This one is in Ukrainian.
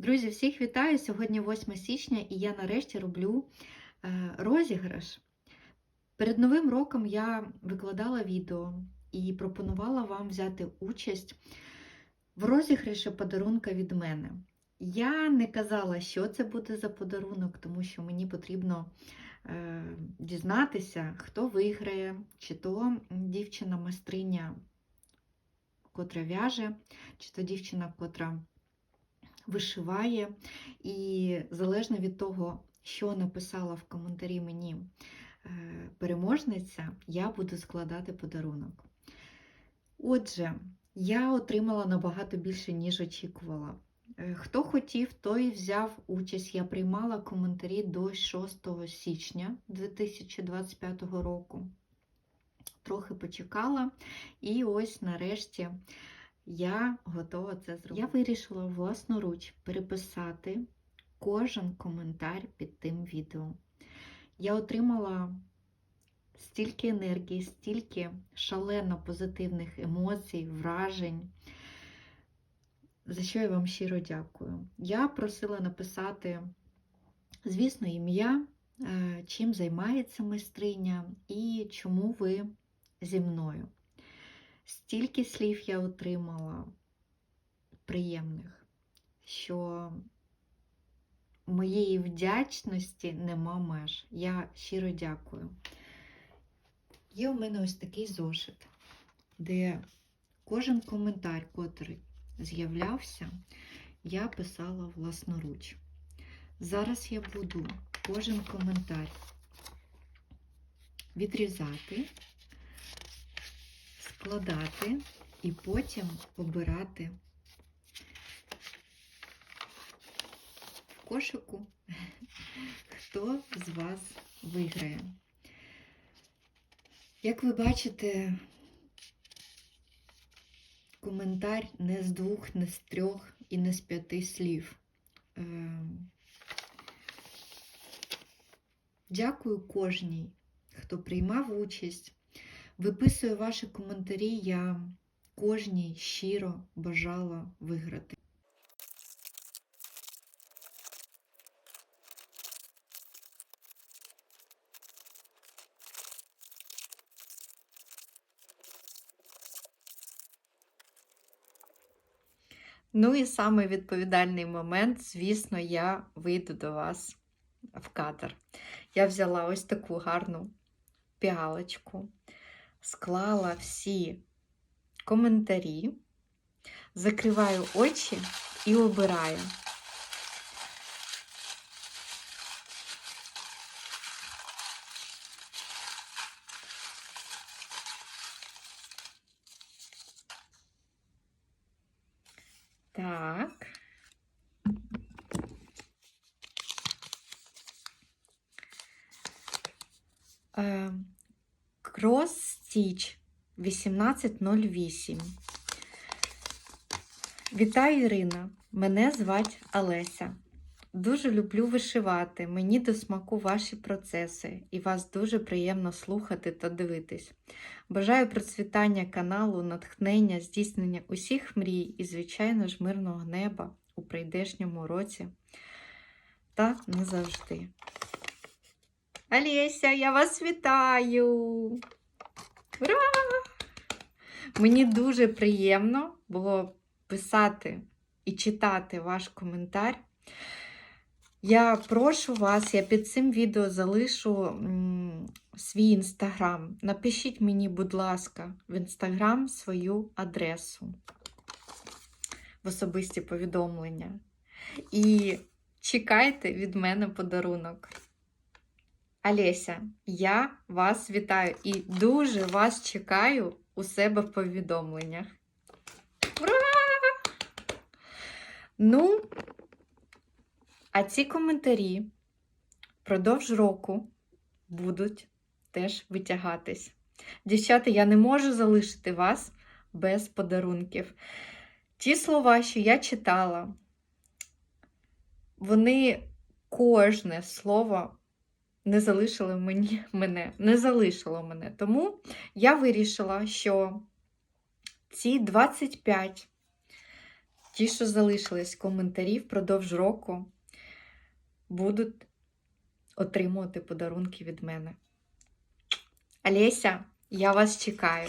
Друзі, всіх вітаю! Сьогодні 8 січня і я нарешті роблю е, розіграш. Перед Новим роком я викладала відео і пропонувала вам взяти участь в розіграші подарунка від мене. Я не казала, що це буде за подарунок, тому що мені потрібно е, дізнатися, хто виграє, чи то дівчина-майстриня, котра в'яже, чи то дівчина, котра вишиває, і залежно від того, що написала в коментарі мені е, переможниця, я буду складати подарунок. Отже, я отримала набагато більше, ніж очікувала. Е, Хто хотів, той взяв участь. Я приймала коментарі до 6 січня 2025 року. Трохи почекала, і ось нарешті я готова це зробити. Я вирішила власноруч переписати кожен коментар під тим відео. Я отримала стільки енергії, стільки шалено позитивних емоцій, вражень, за що я вам щиро дякую. Я просила написати, звісно, ім'я, е, чим займається майстриня і чому ви зі мною. Стільки слів я отримала приємних, що моєї вдячності нема меж. Я щиро дякую. Є у мене ось такий зошит, де кожен коментар, котрий з'являвся, я писала власноруч. Зараз я буду кожен коментар відрізати складати і потім обирати в кошику, хто з вас виграє. Як ви бачите, коментар не з двох, не з трьох і не з п'яти слів. Ем, Дякую кожній, хто приймав участь. Виписую ваші коментарі, я кожній щиро бажала виграти. Ну і саме відповідальний момент, звісно, я вийду до вас в кадр. Я взяла ось таку гарну піалочку склала всі коментарі, закриваю очі і обираю. Так. Е, Stitch 1808. Вітаю, Ірина! Мене звать Олеся. Дуже люблю вишивати. Мені до смаку ваші процеси, і вас дуже приємно слухати та дивитись. Бажаю процвітання каналу, натхнення, здійснення усіх мрій і, звичайно ж, мирного неба у прийдешньому році. Та не завжди. Олеся, я вас вітаю! Ура! Мені дуже приємно було писати і читати ваш коментар. Я прошу вас, я під цим відео залишу свій інстаграм. Напишіть мені, будь ласка, в інстаграм свою адресу в особисті повідомлення. І чекайте від мене подарунок. Олеся, я вас вітаю і дуже вас чекаю у себе в повідомленнях. Ура! Ну, а ці коментарі впродовж року будуть теж витягатись. Дівчата, я не можу залишити вас без подарунків. Ті слова, що я читала, вони кожне слово не залишили мені, мене, не залишило мене. Тому я вирішила, що ці 25 ті, що залишились коментарі впродовж року, будуть отримувати подарунки від мене. Олеся, я вас чекаю.